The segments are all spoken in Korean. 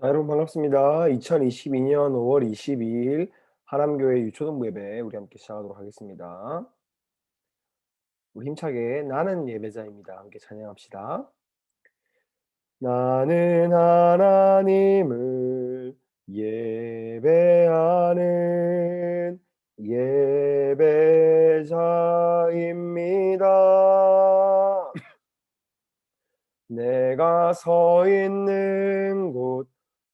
자, 여러분 반갑습니다. 2022년 5월 22일 하남교회 유초등부 예배 우리 함께 시작하도록 하겠습니다. 우리 힘차게 나는 예배자입니다. 함께 찬양합시다. 나는 하나님을 예배하는 예배자입니다. 내가 서 있는 곳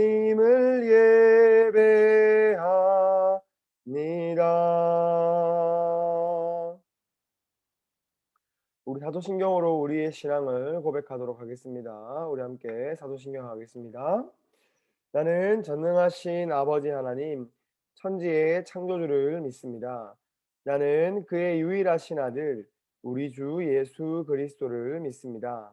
하나님을 예배합니다. 우리 사도신경으로 우리의 신앙을 고백하도록 하겠습니다. 우리 함께 사도신경 하겠습니다. 나는 전능하신 아버지 하나님, 천지의 창조주를 믿습니다. 나는 그의 유일하신 아들, 우리 주 예수 그리스도를 믿습니다.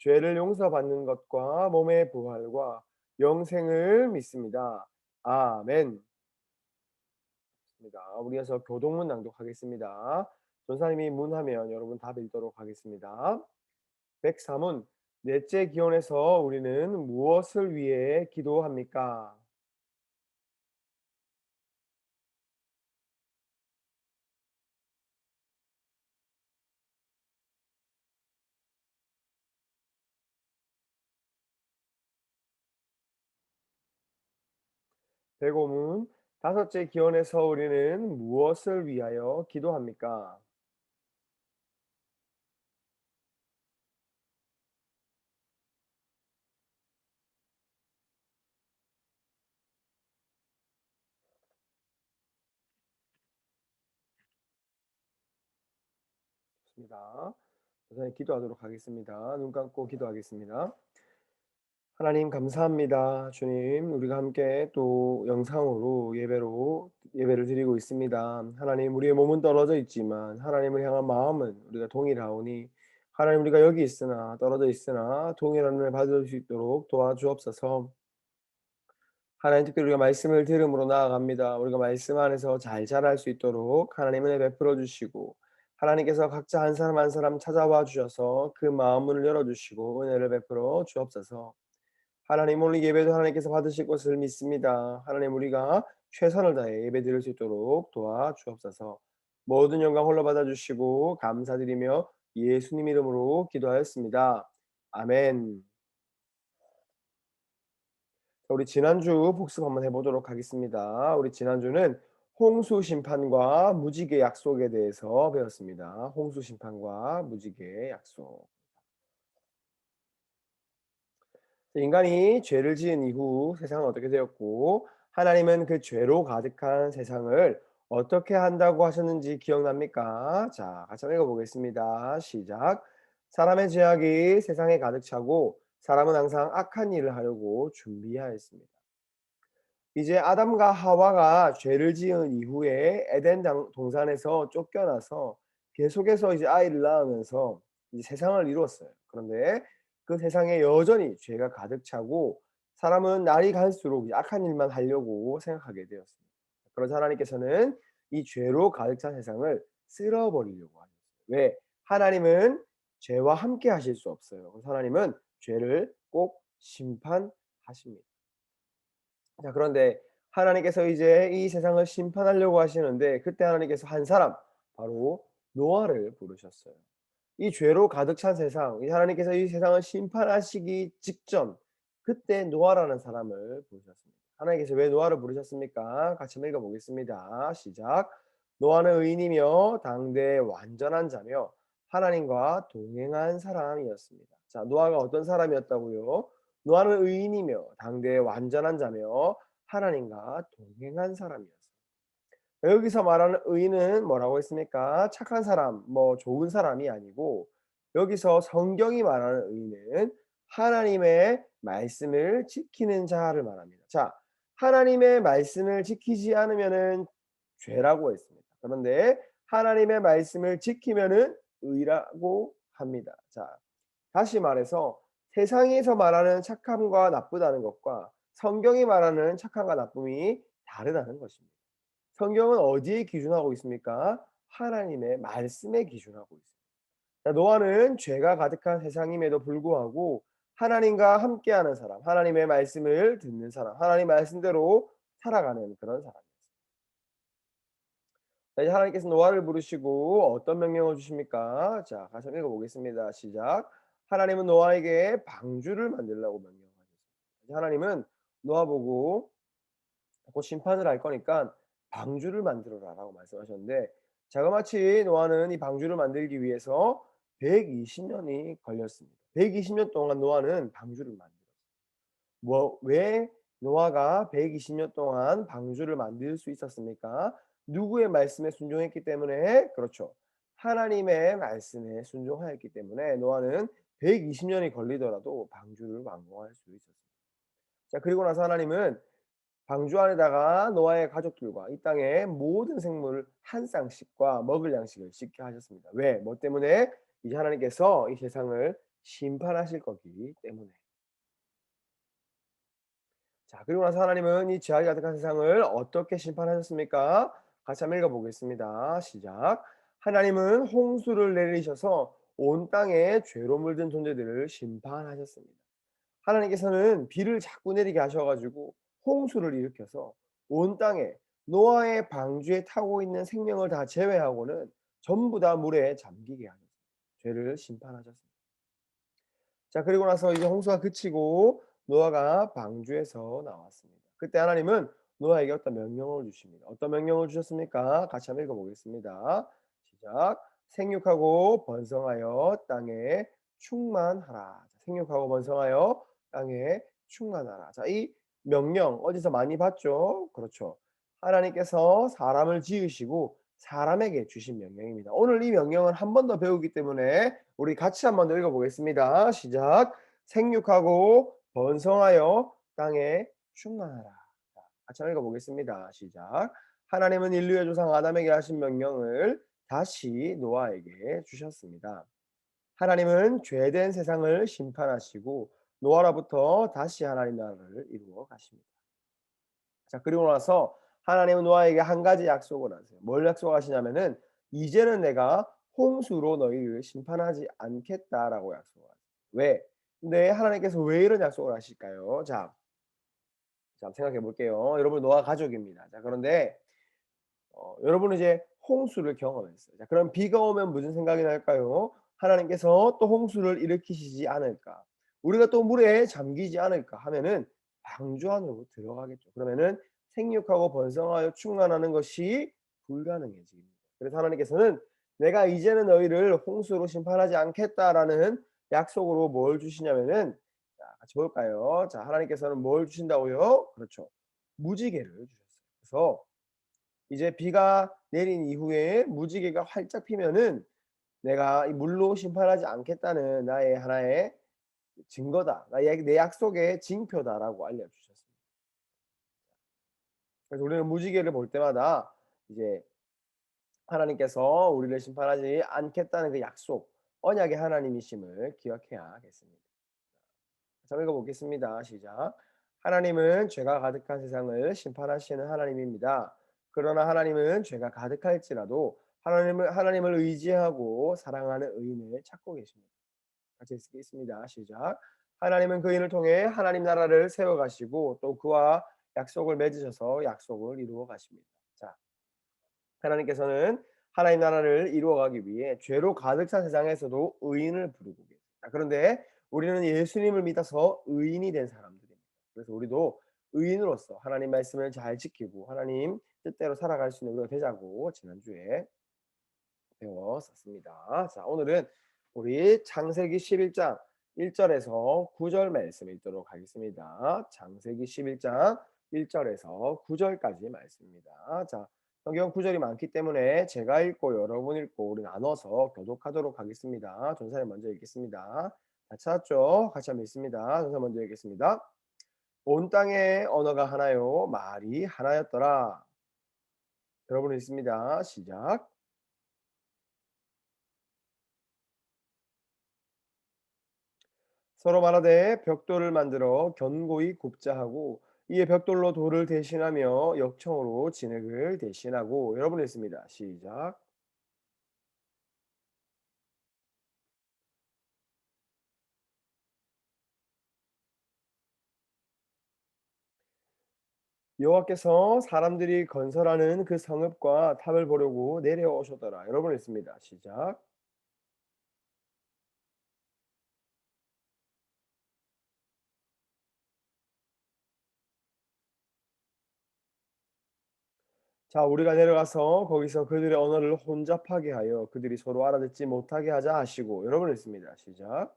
죄를 용서받는 것과 몸의 부활과 영생을 믿습니다. 아멘. 우리 이어서 교동문 낭독하겠습니다. 전사님이 문하면 여러분 답 읽도록 하겠습니다. 103문 넷째 기원에서 우리는 무엇을 위해 기도합니까? 백오문 다섯째 기원에서 우리는 무엇을 위하여 기도합니까? 좋습니다. 우선 기도하도록 하겠습니다. 눈 감고 기도하겠습니다. 하나님 감사합니다. 주님, 우리가 함께 또 영상으로 예배로 예배를 드리고 있습니다. 하나님, 우리의 몸은 떨어져 있지만 하나님을 향한 마음은 우리가 동일하오니 하나님 우리가 여기 있으나 떨어져 있으나 동일한 은혜 받을 수 있도록 도와주옵소서. 하나님 특별히 우리가 말씀을 들음으로 나아갑니다. 우리가 말씀 안에서 잘 자랄 수 있도록 하나님 은혜 베풀어 주시고 하나님께서 각자 한 사람 한 사람 찾아와 주셔서 그 마음 문을 열어 주시고 은혜를 베풀어 주옵소서. 하나님 오늘 예배도 하나님께서 받으실 것을 믿습니다. 하나님 우리가 최선을 다해 예배 드릴 수 있도록 도와주옵소서. 모든 영광 홀로 받아주시고 감사드리며 예수님 이름으로 기도하였습니다. 아멘. 우리 지난주 복습 한번 해보도록 하겠습니다. 우리 지난주는 홍수 심판과 무지개 약속에 대해서 배웠습니다. 홍수 심판과 무지개 약속. 인간이 죄를 지은 이후 세상은 어떻게 되었고 하나님은 그 죄로 가득한 세상을 어떻게 한다고 하셨는지 기억납니까? 자, 같이 읽어보겠습니다. 시작. 사람의 죄악이 세상에 가득 차고 사람은 항상 악한 일을 하려고 준비하였습니다. 이제 아담과 하와가 죄를 지은 이후에 에덴 동산에서 쫓겨나서 계속해서 이제 아이를 낳으면서 이제 세상을 이루었어요. 그런데 그 세상에 여전히 죄가 가득 차고 사람은 날이 갈수록 악한 일만 하려고 생각하게 되었습니다. 그러자 하나님께서는 이 죄로 가득 찬 세상을 쓸어버리려고 하셨어요. 왜? 하나님은 죄와 함께 하실 수 없어요. 그래서 하나님은 죄를 꼭 심판하십니다. 자, 그런데 하나님께서 이제 이 세상을 심판하려고 하시는데 그때 하나님께서 한 사람 바로 노아를 부르셨어요. 이 죄로 가득 찬 세상, 하나님께서 이 세상을 심판하시기 직전 그때 노아라는 사람을 부르셨습니다. 하나님께서 왜 노아를 부르셨습니까? 같이 한번 읽어보겠습니다. 시작. 노아는 의인이며 당대 완전한 자며 하나님과 동행한 사람이었습니다. 자, 노아가 어떤 사람이었다고요? 노아는 의인이며 당대 완전한 자며 하나님과 동행한 사람이었습니다. 여기서 말하는 의인은 뭐라고 했습니까? 착한 사람, 뭐 좋은 사람이 아니고 여기서 성경이 말하는 의인은 하나님의 말씀을 지키는 자를 말합니다. 자, 하나님의 말씀을 지키지 않으면은 죄라고 했습니다. 그런데 하나님의 말씀을 지키면은 의라고 합니다. 자, 다시 말해서 세상에서 말하는 착함과 나쁘다는 것과 성경이 말하는 착함과 나쁨이 다르다는 것입니다. 성경은 어디에 기준하고 있습니까? 하나님의 말씀에 기준하고 있습니다. 노아는 죄가 가득한 세상임에도 불구하고 하나님과 함께하는 사람, 하나님의 말씀을 듣는 사람, 하나님 말씀대로 살아가는 그런 사람이었습니다. 자, 이제 하나님께서 노아를 부르시고 어떤 명령을 주십니까? 자, 같이 읽어보겠습니다. 시작. 하나님은 노아에게 방주를 만들라고 명령하셨습니다. 하나님은 노아 보고 곧 심판을 할 거니까 방주를 만들어라라고 말씀하셨는데 자그마치 노아는 이 방주를 만들기 위해서 120년이 걸렸습니다. 120년 동안 노아는 방주를 만들었어요. 뭐, 왜 노아가 120년 동안 방주를 만들 수 있었습니까? 누구의 말씀에 순종했기 때문에 그렇죠. 하나님의 말씀에 순종하였기 때문에 노아는 120년이 걸리더라도 방주를 완공할 수 있었습니다. 자, 그리고 나서 하나님은 방주 안에다가 노아의 가족들과 이 땅의 모든 생물을 한 쌍씩과 먹을 양식을 씻게 하셨습니다. 왜? 뭐 때문에? 이제 하나님께서 이 세상을 심판하실 거기 때문에. 자, 그리고 나서 하나님은 이 죄악이 가득한 세상을 어떻게 심판하셨습니까? 같이 한번 읽어보겠습니다. 시작. 하나님은 홍수를 내리셔서 온 땅에 죄로 물든 존재들을 심판하셨습니다. 하나님께서는 비를 자꾸 내리게 하셔가지고 홍수를 일으켜서 온 땅에 노아의 방주에 타고 있는 생명을 다 제외하고는 전부 다 물에 잠기게 하셨습니다. 죄를 심판하셨습니다. 자, 그리고 나서 이제 홍수가 그치고 노아가 방주에서 나왔습니다. 그때 하나님은 노아에게 어떤 명령을 주십니다. 어떤 명령을 주셨습니까? 같이 한번 읽어보겠습니다. 시작. 생육하고 번성하여 땅에 충만하라. 생육하고 번성하여 땅에 충만하라. 자, 이 명령 어디서 많이 봤죠? 그렇죠. 하나님께서 사람을 지으시고 사람에게 주신 명령입니다. 오늘 이 명령을 한번 더 배우기 때문에 우리 같이 한 번 더 읽어보겠습니다. 시작. 생육하고 번성하여 땅에 충만하라. 같이 읽어보겠습니다. 시작. 하나님은 인류의 조상 아담에게 하신 명령을 다시 노아에게 주셨습니다. 하나님은 죄된 세상을 심판하시고 노아로부터 다시 하나님 나라를 이루어 가십니다. 자, 그리고 나서 하나님은 노아에게 한 가지 약속을 하세요. 뭘 약속하시냐면은 이제는 내가 홍수로 너희를 심판하지 않겠다라고 약속하세요. 왜? 근데 하나님께서 왜 이런 약속을 하실까요? 자, 자 생각해 볼게요. 여러분 노아 가족입니다. 자, 그런데 어, 여러분은 이제 홍수를 경험했어요. 자, 그럼 비가 오면 무슨 생각이 날까요? 하나님께서 또 홍수를 일으키시지 않을까? 우리가 또 물에 잠기지 않을까 하면은 방주 안으로 들어가겠죠. 그러면은 생육하고 번성하여 충만하는 것이 불가능해집니다. 그래서 하나님께서는 내가 이제는 너희를 홍수로 심판하지 않겠다라는 약속으로 뭘 주시냐면은 자, 같이 볼까요? 자, 하나님께서는 뭘 주신다고요? 그렇죠. 무지개를 주셨어요. 그래서 이제 비가 내린 이후에 무지개가 활짝 피면은 내가 이 물로 심판하지 않겠다는 나의 하나의 증거다. 내 약속의 징표다라고 알려주셨습니다. 그래서 우리는 무지개를 볼 때마다 이제 하나님께서 우리를 심판하지 않겠다는 그 약속, 언약의 하나님이심을 기억해야겠습니다. 자, 읽어보겠습니다. 시작. 하나님은 죄가 가득한 세상을 심판하시는 하나님입니다. 그러나 하나님은 죄가 가득할지라도 하나님을 하나님을 의지하고 사랑하는 의인을 찾고 계십니다. 같이 읽겠습니다. 시작. 하나님은 그인을 통해 하나님 나라를 세워 가시고 또 그와 약속을 맺으셔서 약속을 이루어 가십니다. 자. 하나님께서는 하나님 나라를 이루어 가기 위해 죄로 가득 찬 세상에서도 의인을 부르고 계십니다. 그런데 우리는 예수님을 믿어서 의인이 된 사람들 그래서 우리도 의인으로서 하나님 말씀을 잘 지키고 하나님 뜻대로 살아갈 수 있는 우리가 되자고 지난주에 배웠었습니다. 자, 오늘은 우리 창세기 11장 1절에서 9절 말씀 읽도록 하겠습니다. 창세기 11장 1절에서 9절까지 말씀입니다. 자, 성경 구절이 많기 때문에 제가 읽고 여러분 읽고 우리 나눠서 교독하도록 하겠습니다. 전사님 먼저 읽겠습니다. 다 찾았죠? 같이 한번 읽습니다. 전사 먼저 읽겠습니다. 온 땅의 언어가 하나요, 말이 하나였더라. 여러분 읽습니다. 시작. 서로 말하되 벽돌을 만들어 견고히 굽자 하고 이에 벽돌로 돌을 대신하며 역청으로 진흙을 대신하고 여러분 읽습니다. 시작. 여호와께서 사람들이 건설하는 그 성읍과 탑을 보려고 내려오셨더라. 여러분 읽습니다. 시작. 자, 우리가 내려가서 거기서 그들의 언어를 혼잡하게 하여 그들이 서로 알아듣지 못하게 하자 하시고 여러분 읽습니다. 시작.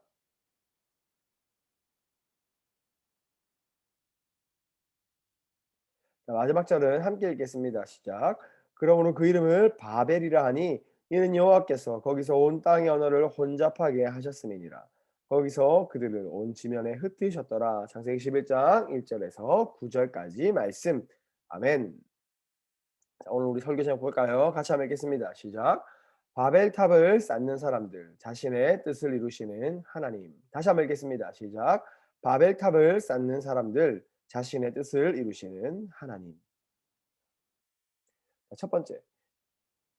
자, 마지막 절은 함께 읽겠습니다. 시작. 그러므로 그 이름을 바벨이라 하니 이는 여호와께서 거기서 온 땅의 언어를 혼잡하게 하셨음이니라. 거기서 그들을 온 지면에 흩으셨더라. 창세기 11장 1절에서 9절까지 말씀. 아멘. 자, 오늘 우리 설교 제목 볼까요? 같이 한번 읽겠습니다. 시작. 바벨탑을 쌓는 사람들, 자신의 뜻을 이루시는 하나님. 다시 한번 읽겠습니다. 시작. 바벨탑을 쌓는 사람들, 자신의 뜻을 이루시는 하나님. 첫 번째.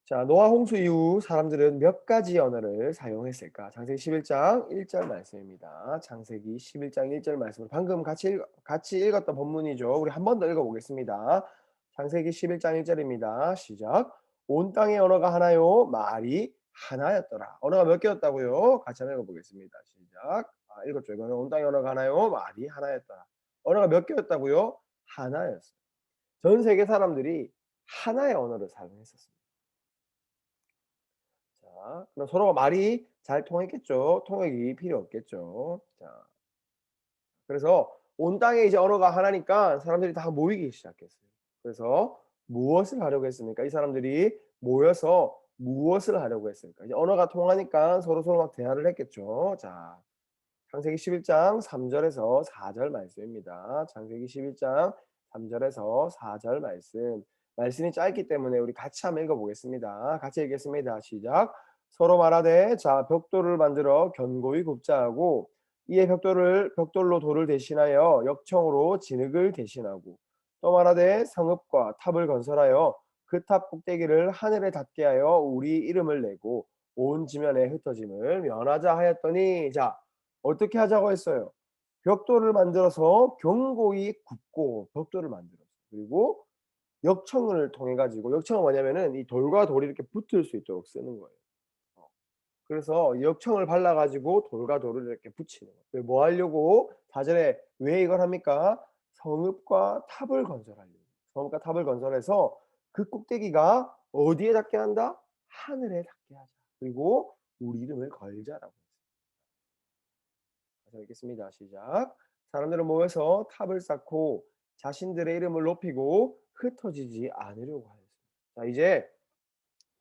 자, 노아 홍수 이후 사람들은 몇 가지 언어를 사용했을까? 창세기 11장 1절 말씀입니다. 창세기 11장 1절 말씀을 방금 같이 읽, 같이 읽었던 본문이죠. 우리 한 번 더 읽어 보겠습니다. 창세기 11장 1절입니다. 시작. 온 땅의 언어가 하나요, 말이 하나였더라. 언어가 몇 개였다고요? 같이 한번 읽어보겠습니다. 시작. 아, 읽었죠. 이거는 온 땅의 언어가 하나요, 말이 하나였더라. 언어가 몇 개였다고요? 하나였어요. 전 세계 사람들이 하나의 언어를 사용했었습니다. 자, 그럼 서로가 말이 잘 통했겠죠. 통역이 필요 없겠죠. 자, 그래서 온 땅에 이제 언어가 하나니까 사람들이 다 모이기 시작했어요. 그래서 무엇을 하려고 했습니까? 이 사람들이 모여서 무엇을 하려고 했을까? 이제 언어가 통하니까 서로 서로 막 대화를 했겠죠. 자, 창세기 11장 3절에서 4절 말씀입니다. 창세기 11장 3절에서 4절 말씀. 말씀이 짧기 때문에 우리 같이 한번 읽어보겠습니다. 같이 읽겠습니다. 시작. 서로 말하되 자 벽돌을 만들어 견고히 굽자 하고 이에 벽돌을 벽돌로 돌을 대신하여 역청으로 진흙을 대신하고 또 말하되 성읍과 탑을 건설하여 그 탑 꼭대기를 하늘에 닿게 하여 우리 이름을 내고 온 지면에 흩어짐을 면하자 하였더니 자 어떻게 하자고 했어요? 벽돌을 만들어서 견고히 굽고 벽돌을 만들었어요. 그리고 역청을 통해 가지고 역청은 뭐냐면은 이 돌과 돌이 이렇게 붙을 수 있도록 쓰는 거예요. 어. 그래서 역청을 발라 가지고 돌과 돌을 이렇게 붙이는 거예요. 뭐 하려고? 사전에 왜 이걸 합니까? 성읍과 탑을 건설하려고. 성읍과 탑을 건설해서 그 꼭대기가 어디에 닿게 한다? 하늘에 닿게 하자. 그리고 우리 이름을 걸자라고 자, 읽겠습니다. 시작. 사람들은 모여서 탑을 쌓고 자신들의 이름을 높이고 흩어지지 않으려고 하였습니다. 자, 이제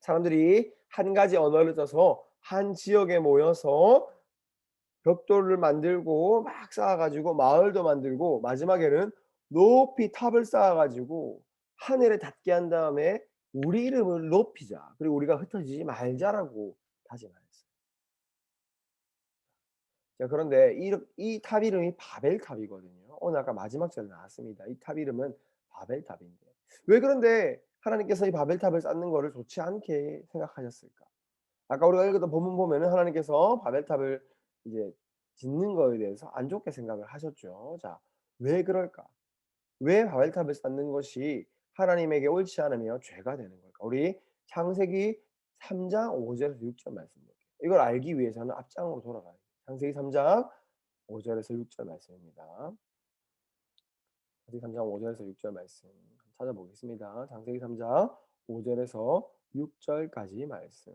사람들이 한 가지 언어를 써서 한 지역에 모여서 벽돌을 만들고 막 쌓아가지고 마을도 만들고 마지막에는 높이 탑을 쌓아가지고 하늘에 닿게 한 다음에 우리 이름을 높이자. 그리고 우리가 흩어지지 말자라고 다짐하였어요. 자, 그런데 이, 이 탑 이름이 바벨탑이거든요. 오늘 아까 마지막 절에 나왔습니다. 이 탑 이름은 바벨탑인데. 왜 그런데 하나님께서 이 바벨탑을 쌓는 거를 좋지 않게 생각하셨을까? 아까 우리가 읽었던 본문 보면은 하나님께서 바벨탑을 이제 짓는 거에 대해서 안 좋게 생각을 하셨죠. 자, 왜 그럴까? 왜 바벨탑을 쌓는 것이 하나님에게 옳지 않으며 죄가 되는 걸까? 우리 창세기 3장 5절에서 6절 말씀 볼게요. 이걸 알기 위해서는 앞장으로 돌아가야 돼요. 창세기 3장 5절에서 6절 말씀입니다. 창세기 3장 5절에서 6절 말씀 찾아보겠습니다. 창세기 3장 5절에서 6절까지 말씀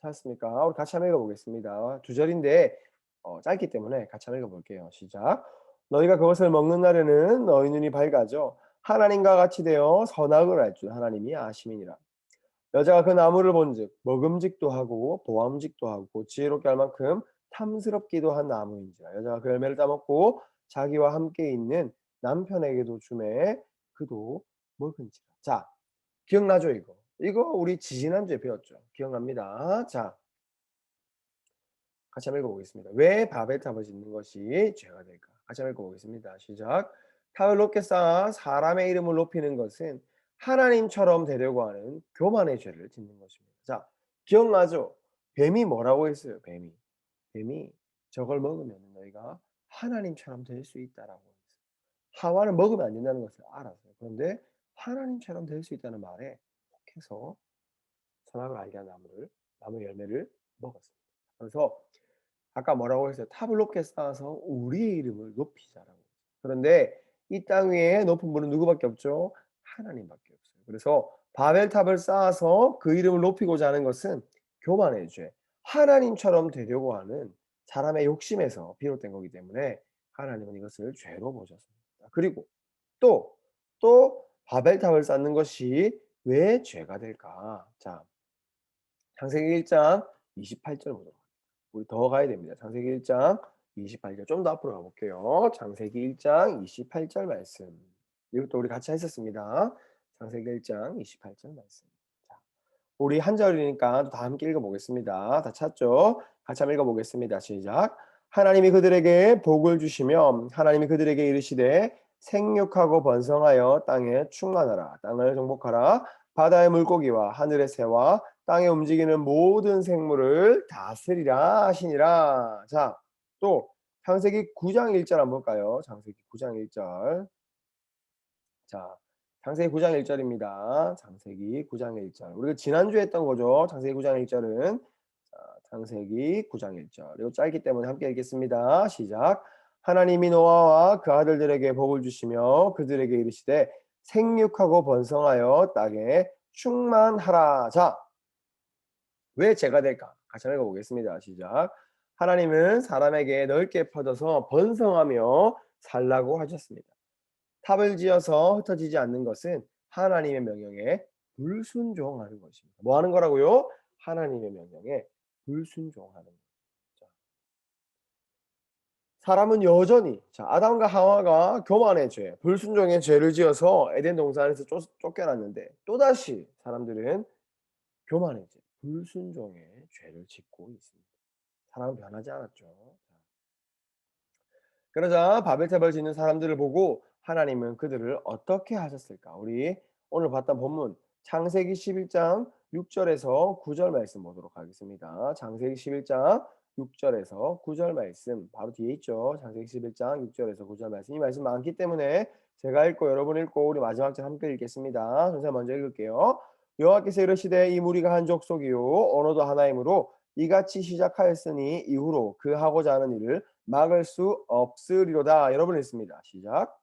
찾았습니까? 우리 같이 한번 읽어보겠습니다. 두 절인데 어, 짧기 때문에 같이 한번 읽어볼게요. 시작. 너희가 그것을 먹는 날에는 너희 눈이 밝아져 하나님과 같이 되어 선악을 알 줄 하나님이 아심이니라. 여자가 그 나무를 본즉 먹음직도 하고 보암직도 하고 지혜롭게 할 만큼 탐스럽기도 한 나무인지라 여자가 그 열매를 따먹고 자기와 함께 있는 남편에게도 주매 그도 먹은지라. 자, 기억나죠 이거? 이거 우리 지지난주에 배웠죠. 기억납니다. 자, 같이 한번 읽어보겠습니다. 왜 바벨탑을 짓는 것이 죄가 될까? 같이 한번 읽어보겠습니다. 시작. 탑을 높게 쌓아 사람의 이름을 높이는 것은 하나님처럼 되려고 하는 교만의 죄를 짓는 것입니다. 자, 기억나죠? 뱀이 뭐라고 했어요? 뱀이. 뱀이 저걸 먹으면 너희가 하나님처럼 될 수 있다라고 했어요. 하와는 먹으면 안 된다는 것을 알았어요. 그런데 하나님처럼 될 수 있다는 말에 혹 해서 선악을 알게 한 나무를 나무 열매를 먹었습니다. 그래서 아까 뭐라고 했어요? 탑을 높게 쌓아서 우리의 이름을 높이자라고. 그런데 이 땅 위에 높은 분은 누구밖에 없죠? 하나님밖에 없어요. 그래서 바벨탑을 쌓아서 그 이름을 높이고자 하는 것은 교만의 죄, 하나님처럼 되려고 하는 사람의 욕심에서 비롯된 거기 때문에 하나님은 이것을 죄로 보셨습니다. 그리고 또, 또 바벨탑을 쌓는 것이 왜 죄가 될까? 자, 창세기 1장 28절 보도록 합니다. 우리 더 가야 됩니다. 창세기 1장 28절 좀 더 앞으로 가볼게요. 창세기 1장 28절 말씀. 이것도 우리 같이 했었습니다. 창세기 1장 28절 말씀. 자, 우리 한 절이니까 다 함께 읽어보겠습니다. 다 찾죠? 같이 한번 읽어보겠습니다. 시작. 하나님이 그들에게 복을 주시며 하나님이 그들에게 이르시되 생육하고 번성하여 땅에 충만하라 땅을 정복하라 바다의 물고기와 하늘의 새와 땅에 움직이는 모든 생물을 다스리라 하시니라. 자, 또 창세기 9장 1절 한번 볼까요? 창세기 9장 1절. 자, 창세기 9장 1절입니다. 창세기 9장 1절. 우리가 지난주에 했던 거죠. 창세기 9장 1절은 자, 창세기 9장 1절. 이거 짧기 때문에 함께 읽겠습니다. 시작. 하나님이 노아와 그 아들들에게 복을 주시며 그들에게 이르시되 생육하고 번성하여 땅에 충만하라. 자, 왜 죄가 될까? 같이 읽어 보겠습니다. 시작. 하나님은 사람에게 넓게 퍼져서 번성하며 살라고 하셨습니다. 탑을 지어서 흩어지지 않는 것은 하나님의 명령에 불순종하는 것입니다. 뭐 하는 거라고요? 하나님의 명령에 불순종하는 것. 사람은 여전히 자, 아담과 하와가 교만의 죄, 불순종의 죄를 지어서 에덴 동산에서 쫓, 쫓겨났는데 또다시 사람들은 교만의 죄, 불순종의 죄를 짓고 있습니다. 사람은 변하지 않았죠. 그러자 바벨탑을 짓는 사람들을 보고 하나님은 그들을 어떻게 하셨을까? 우리 오늘 봤던 본문 창세기 11장 6절에서 9절 말씀 보도록 하겠습니다. 창세기 11장 6절에서 9절 말씀 바로 뒤에 있죠. 창세기 11장 6절에서 9절 말씀. 이 말씀 많기 때문에 제가 읽고 여러분 읽고 우리 마지막 절 함께 읽겠습니다. 선생 먼저 읽을게요. 여호와께서 이르시되 이 무리가 한 족속이요 언어도 하나이므로 이같이 시작하였으니 이후로 그 하고자 하는 일을 막을 수 없으리로다. 여러분 읽습니다. 시작.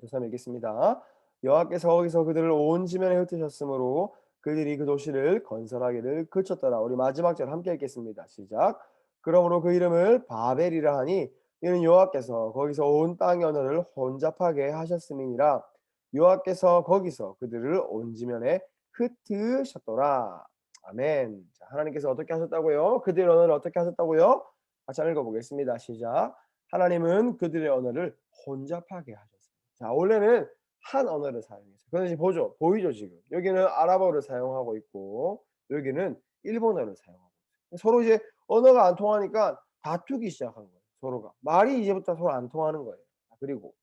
조사 읽겠습니다. 여호와께서 거기서 그들을 온 지면에 흩으셨으므로 그들이 그 도시를 건설하기를 그쳤더라. 우리 마지막 절 함께 읽겠습니다. 시작. 그러므로 그 이름을 바벨이라 하니 이는 여호와께서 거기서 온 땅의 언어를 혼잡하게 하셨음이니라. 여호와께서 거기서 그들을 온 지면에 흩으셨더라. 아멘. 자, 하나님께서 어떻게 하셨다고요? 그들의 언어를 어떻게 하셨다고요? 같이 읽어보겠습니다. 시작. 하나님은 그들의 언어를 혼잡하게 하셨습니다. 자, 원래는 한 언어를 사용해서. 그런데 지금 보죠. 보이죠, 지금. 여기는 아랍어를 사용하고 있고 여기는 일본어를 사용하고 있어요. 서로 이제 언어가 안 통하니까 다투기 시작한 거예요. 서로가. 말이 이제부터 서로 안 통하는 거예요. 그리고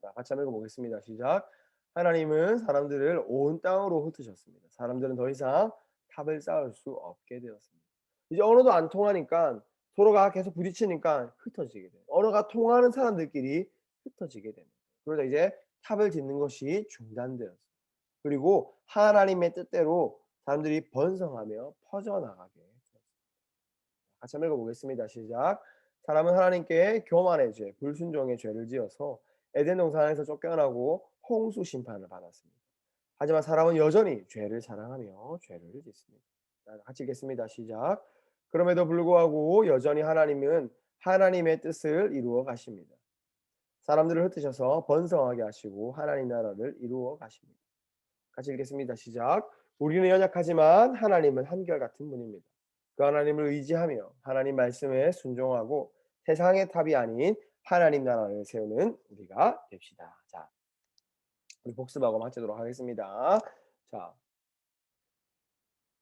자, 같이 한번 읽어보겠습니다. 시작. 하나님은 사람들을 온 땅으로 흩으셨습니다. 사람들은 더 이상 탑을 쌓을 수 없게 되었습니다. 이제 언어도 안 통하니까 서로가 계속 부딪히니까 흩어지게 돼요. 언어가 통하는 사람들끼리 흩어지게 됩니다. 그러자 이제 탑을 짓는 것이 중단되었어요. 그리고 하나님의 뜻대로 사람들이 번성하며 퍼져나가게 되었습니다. 같이 한번 읽어보겠습니다. 시작. 사람은 하나님께 교만의 죄, 불순종의 죄를 지어서 에덴 동산에서 쫓겨나고 홍수 심판을 받았습니다. 하지만 사람은 여전히 죄를 사랑하며 죄를 짓습니다. 자, 같이 읽겠습니다. 시작. 그럼에도 불구하고 여전히 하나님은 하나님의 뜻을 이루어 가십니다. 사람들을 흩으셔서 번성하게 하시고 하나님 나라를 이루어 가십니다. 같이 읽겠습니다. 시작. 우리는 연약하지만 하나님은 한결같은 분입니다. 그 하나님을 의지하며 하나님 말씀에 순종하고 세상의 탑이 아닌 하나님 나라를 세우는 우리가 됩시다. 자, 우리 복습하고 마치도록 하겠습니다. 자,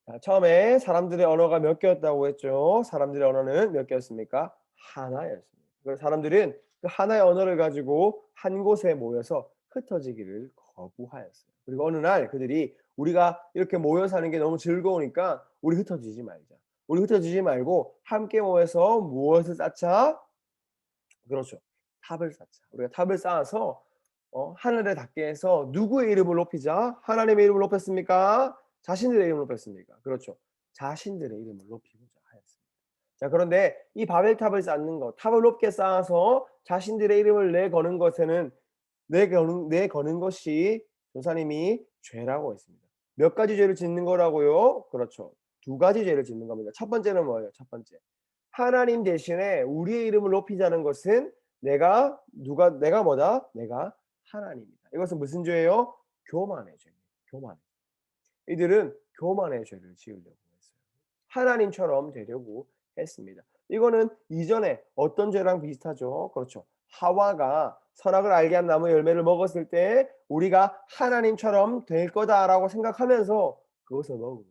자, 처음에 사람들의 언어가 몇 개였다고 했죠? 사람들의 언어는 몇 개였습니까? 하나였습니다. 그래서 사람들은 그 하나의 언어를 가지고 한 곳에 모여서 흩어지기를 거부하였어요. 그리고 어느 날 그들이 우리가 이렇게 모여 사는 게 너무 즐거우니까 우리 흩어지지 말자. 우리 흩어지지 말고 함께 모여서 무엇을 쌓자? 그렇죠. 탑을 쌓자. 우리가 탑을 쌓아서 어, 하늘에 닿게 해서 누구의 이름을 높이자? 하나님의 이름을 높였습니까? 자신들의 이름을 높였습니까? 그렇죠. 자신들의 이름을 높이고자 하였습니다. 자, 그런데 이 바벨탑을 쌓는 것, 탑을 높게 쌓아서 자신들의 이름을 내거는 것에는 내거는, 내거는 것이 조사님이 죄라고 했습니다. 몇 가지 죄를 짓는 거라고요? 그렇죠. 두 가지 죄를 짓는 겁니다. 첫 번째는 뭐예요? 첫 번째. 하나님 대신에 우리의 이름을 높이자는 것은 내가 누가 내가 뭐다? 내가 하나님이다. 이것은 무슨 죄예요? 교만의 죄입니다. 교만. 이들은 교만의 죄를 지으려고 했어요. 하나님처럼 되려고 했습니다. 이거는 이전에 어떤 죄랑 비슷하죠? 그렇죠. 하와가 선악을 알게 한 나무 열매를 먹었을 때 우리가 하나님처럼 될 거다라고 생각하면서 그것을 먹은.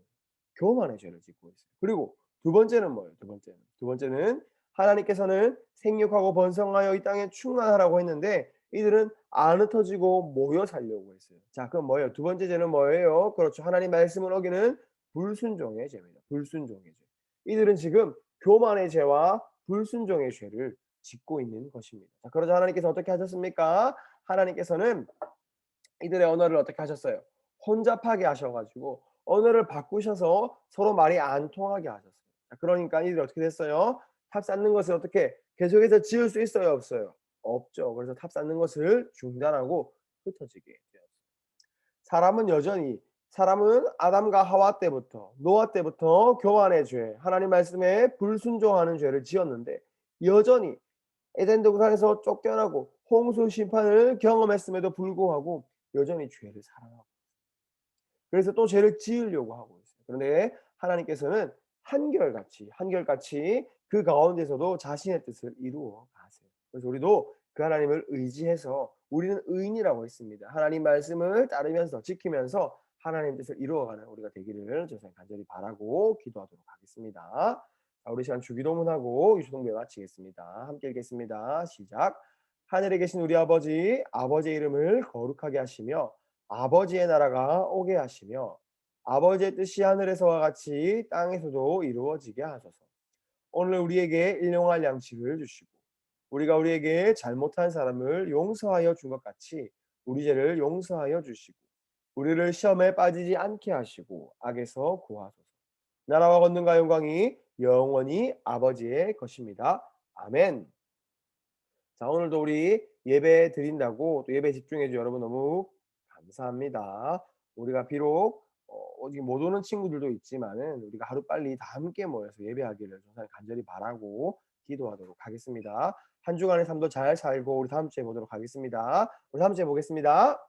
교만의 죄를 짓고 있어요. 그리고 두 번째는 뭐예요? 두 번째는 두 번째는 하나님께서는 생육하고 번성하여 이 땅에 충만하라고 했는데 이들은 안 흩어지고 모여 살려고 했어요. 자, 그럼 뭐예요? 두 번째 죄는 뭐예요? 그렇죠. 하나님 말씀을 어기는 불순종의 죄입니다. 불순종의 죄. 이들은 지금 교만의 죄와 불순종의 죄를 짓고 있는 것입니다. 자, 그러자 하나님께서 어떻게 하셨습니까? 하나님께서는 이들의 언어를 어떻게 하셨어요? 혼잡하게 하셔가지고 언어를 바꾸셔서 서로 말이 안 통하게 하셨어요. 자, 그러니까 이들이 어떻게 됐어요? 탑 쌓는 것을 어떻게 계속해서 지을 수 있어요? 없어요? 없죠. 그래서 탑 쌓는 것을 중단하고 흩어지게 되었어요. 사람은 여전히 사람은 아담과 하와 때부터 노아 때부터 교만의 죄, 하나님 말씀에 불순종하는 죄를 지었는데 여전히 에덴 동산에서 쫓겨나고 홍수 심판을 경험했음에도 불구하고 여전히 죄를 사랑하고 그래서 또 죄를 지으려고 하고 있어요. 그런데 하나님께서는 한결같이 한결같이 그 가운데서도 자신의 뜻을 이루어 가세요. 그래서 우리도 그 하나님을 의지해서 우리는 의인이라고 했습니다. 하나님 말씀을 따르면서 지키면서 하나님 뜻을 이루어가는 우리가 되기를 저선 간절히 바라고 기도하도록 하겠습니다. 자, 우리 시간 주기도문하고 유초동부에 마치겠습니다. 함께 읽겠습니다. 시작. 하늘에 계신 우리 아버지, 아버지의 이름을 거룩하게 하시며 아버지의 나라가 오게 하시며 아버지의 뜻이 하늘에서와 같이 땅에서도 이루어지게 하소서. 오늘 우리에게 일용할 양식을 주시고 우리가 우리에게 잘못한 사람을 용서하여 준 것 같이 우리 죄를 용서하여 주시고 우리를 시험에 빠지지 않게 하시고 악에서 구하소서. 나라와 권능과 영광이 영원히 아버지의 것입니다. 아멘. 자, 오늘도 우리 예배 드린다고 또 예배 집중해 주 여러분 너무 감사합니다. 우리가 비록 어, 디못 오는 친구들도 있지만은 우리가 하루 빨리 다 함께 모여서 예배하기를 정말 간절히 바라고 기도하도록 하겠습니다. 한 주간의 삶도 잘 살고 우리 다음 주에 보도록 하겠습니다. 우리 다음 주에 보겠습니다.